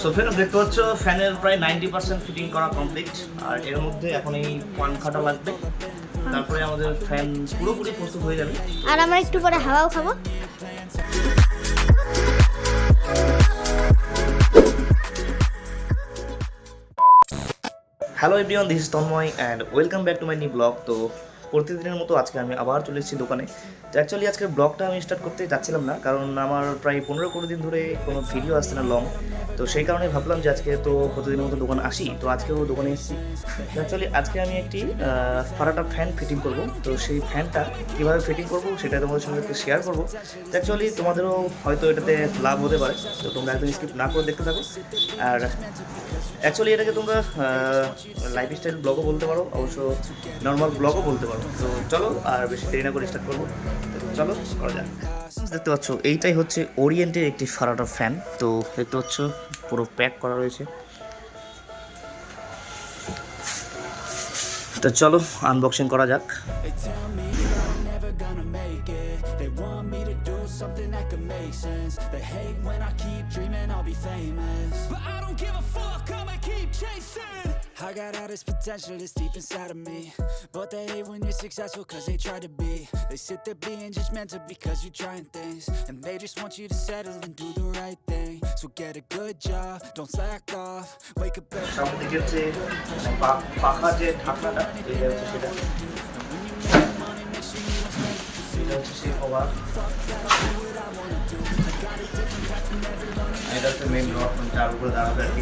So friend দেখতে পাচ্ছ ফ্যানের প্রায় নাইনটি পার্সেন্ট ফিটিং করা কমপ্লিট আর এর মধ্যে এখন এই পাংখাটা লাগবে। তারপরে আমাদের ফ্যান পুরোপুরি প্রস্তুত হয়ে যাবে। আর আমরা একটু পরে হাওয়াও খাব। Hello everyone this Tanmay and welcome back to my new blog তো প্রতিদিনের মতো আজকে আমি আবার চলে এসেছি দোকানে। তো অ্যাকচুয়ালি আজকের ব্লগটা আমি স্টার্ট করতে যাচ্ছিলাম না, কারণ আমার প্রায় পনেরো কুড়ি দিন ধরে কোনো ভিডিও আসছে না লং তো সেই কারণে ভাবলাম যে আজকে তো প্রতিদিনের মতো দোকানে আসি, তো আজকেও দোকানে এসেছি। অ্যাকচুয়ালি আজকে আমি একটি ফারাটা ফ্যান ফিটিং করব। তো সেই ফ্যানটা কীভাবে ফিটিং করব সেটা তোমাদের সঙ্গে একটু শেয়ার করব। তো অ্যাকচুয়ালি তোমাদেরও হয়তো এটাতে লাভ হতে পারে, তো তোমরা একদম স্কিপ না করে দেখতে থাকো। আর অ্যাকচুয়ালি এটাকে তোমরা লাইফস্টাইল ব্লগও বলতে পারো, অবশ্য নর্মাল ব্লগও বলতে পারো। তো চলো আর বেশি দেরি না করে স্টার্ট করব চলো করা যাক দেখতে পাচ্ছ এইটাই হচ্ছে ওরিয়েন্টের একটি ফারাটা ফ্যান তো দেখতে পাচ্ছ পুরো প্যাক করা রয়েছে তো চলো আনবক্সিং করা যাক. They hate when I keep dreaming I'll be famous. But I don't give a fuck, I'ma keep chasing. I got all this potential that's deep inside of me. But they hate when you're successful cause they try to be. They sit there being judgmental because you're trying things. And they just want you to settle and do the right thing. So get a good job, don't slack off. Wake up every সামনে দিকে হচ্ছে মানে পা- পাখা যে ঢাকনাটা এটা হচ্ছে সেটা এটা হচ্ছে সেই কভার এটা হচ্ছে মেন রড যার উপরে দাঁড়াবে আর কি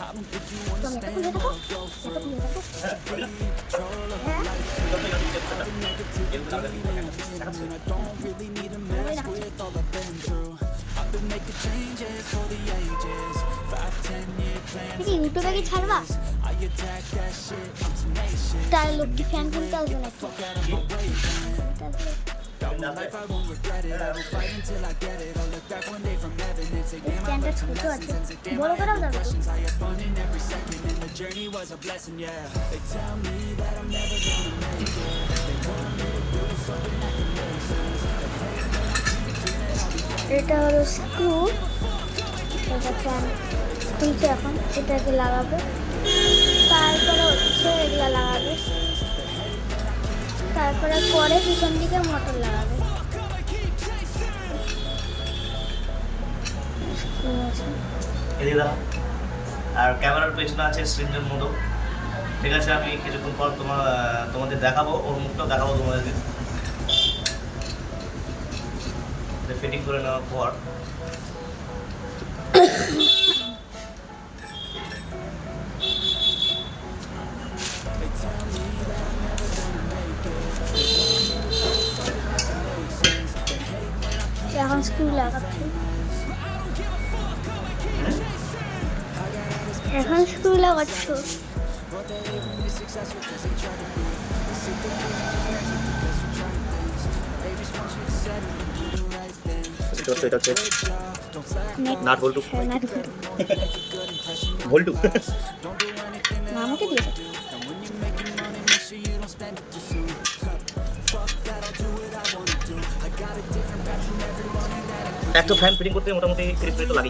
I don't think you understand what I go through. Be in control of my life. All the negativity and I don't really need a mask with all I've been through. I've been making changes for the ages. Five, ten year plans. কি ইউটিউবে কি ছাড়বা I attack that shit. I'm tenacious. তার লোকটি fan কিনতে আসবে নাকি এটা হলো স্ক্রু এটা ফ্যান খুলছে এখন এটাকে লাগাবে তারপরে হচ্ছে এগুলো লাগাবে তারপরে পরে পিছন দিকে মোটর লাগাবে এদিকে আর ক্যামেরার পেছনে আছে সৃঞ্জন মোদক। ঠিক আছে, আমি কিছুক্ষণ পর তোমার তোমাদের দেখাবো, ওর মুখটাও দেখাবো তোমাদেরকে ফিটিং করে নেওয়ার পর। এখন স্ক্রু লাগাচ্ছি এখন স্ক্রু লাগাচ্ছ নেট। ভল্টু দিয়েছে। একটা ফ্যান ফিটিং করতে মোটামুটি তিরিশ মিনিট তো লাগে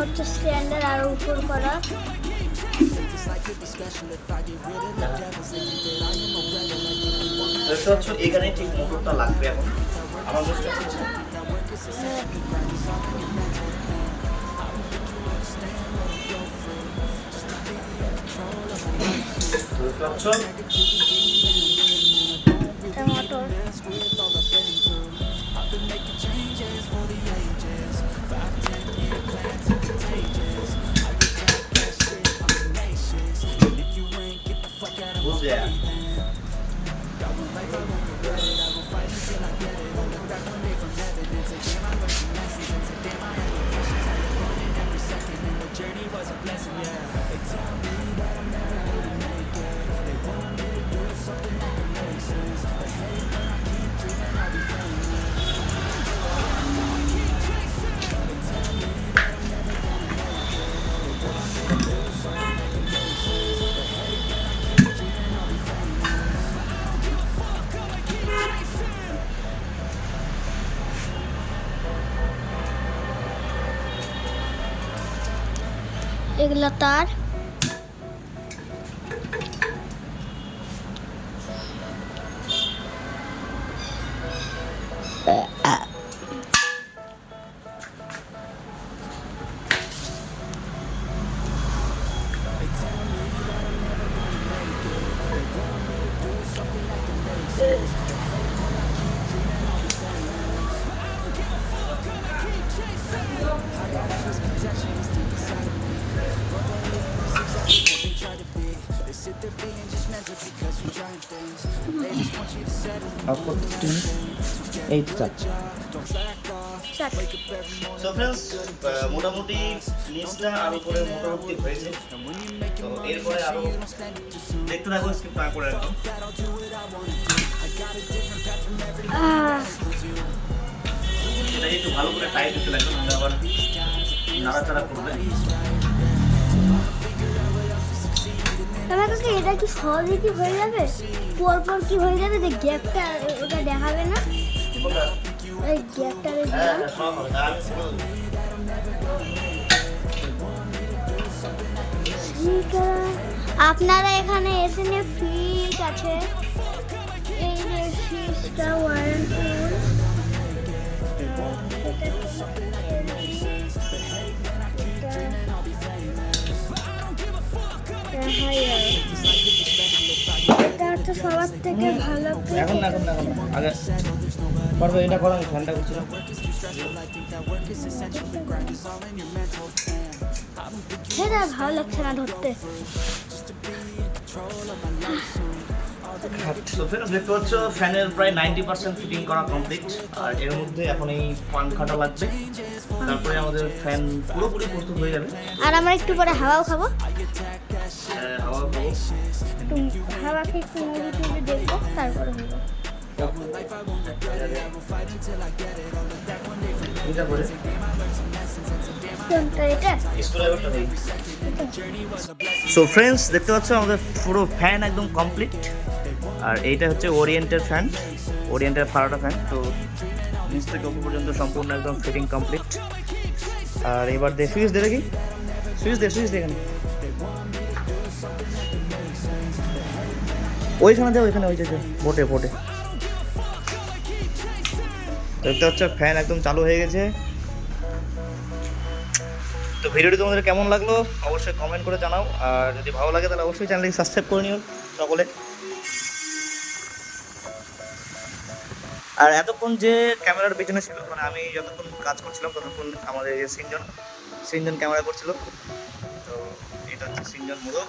হচ্ছে স্ট্যান্ডার্ড আর উপর করা। এখানে ঠিক মোটরটা লাগবে এখন? আমার বুঝতে পারছি দেখতে পাচ্ছ এটা মোটর yeah. এগুলো তার মোটামুটি নিচটা আর উপরে মোটামুটি হয়েছে। তো এরপরে আরও দেখতে থাকব স্কিপ না করে একদম। একটু ভালো করে টাইট দিতে লাগবে আবার নাড়াচাড়া করবে। তবে কাকা, এটা কি সহজে কি হয়ে যাবে পর পর কি হয়ে যাবে যে গ্যাপটা, ওটা দেখাবে না? এই গ্যাপটা। আপনারা এখানে এসে নিয়ে ফ্রিজ আছে এই যে ফ্রিজটা ওয়ারেন্টি সবার থেকে ভালো এখন না এখন না আগে পারবে এটা করো আমি ফ্যানটা করছিলাম। সেটা ভালো লাগছে না ধরতে। তো ফ্রেন্ডস দেখতে পাচ্ছ ফ্যানের প্রায় নাইনটি পার্সেন্ট ফিটিং করা কমপ্লিট আর এর মধ্যে এখন এই পাংখাটা লাগবে। তারপরে আমাদের ফ্যান পুরোপুরি প্রস্তুত হয়ে যাবে। আর আমরা একটু পরে হাওয়াও খাব। হাওয়া হাওয়া খেয়ে একটু মুভি টুভি দেখব তারপরে সো ফ্রেন্ডস দেখতে পাচ্ছ আমাদের পুরো ফ্যান একদম কমপ্লিট আর এইটা হচ্ছে ওরিয়েন্টের ফ্যান ওরিয়েন্টের ফারাটা ফ্যান তো নিচ থেকে উপর পর্যন্ত সম্পূর্ণ একদম ফিটিং কমপ্লিট আর এবার দে সুইচ দে দেখি। সুইচ দে সুইচ দেখেন ওইখানে যাও, ওইখানে, ওই যে ভোটে ভোটে দেখতে পাচ্ছ ফ্যান একদম চালু হয়ে গেছে। তো ভিডিওটি তোমাদের কেমন লাগল, অবশ্যই কমেন্ট করে জানাও। আর যদি ভালো লাগে, তাহলে অবশ্যই চ্যানেলটি সাবস্ক্রাইব করে নিও সকলে। আর এতক্ষণ যে ক্যামেরার পেছনে ছিল মানে আমি যতক্ষণ কাজ করছিলাম, ততক্ষণ আমাদের সিনজন সিনজন ক্যামেরা করছিল। তো এটা হচ্ছে সিনজন মোদক।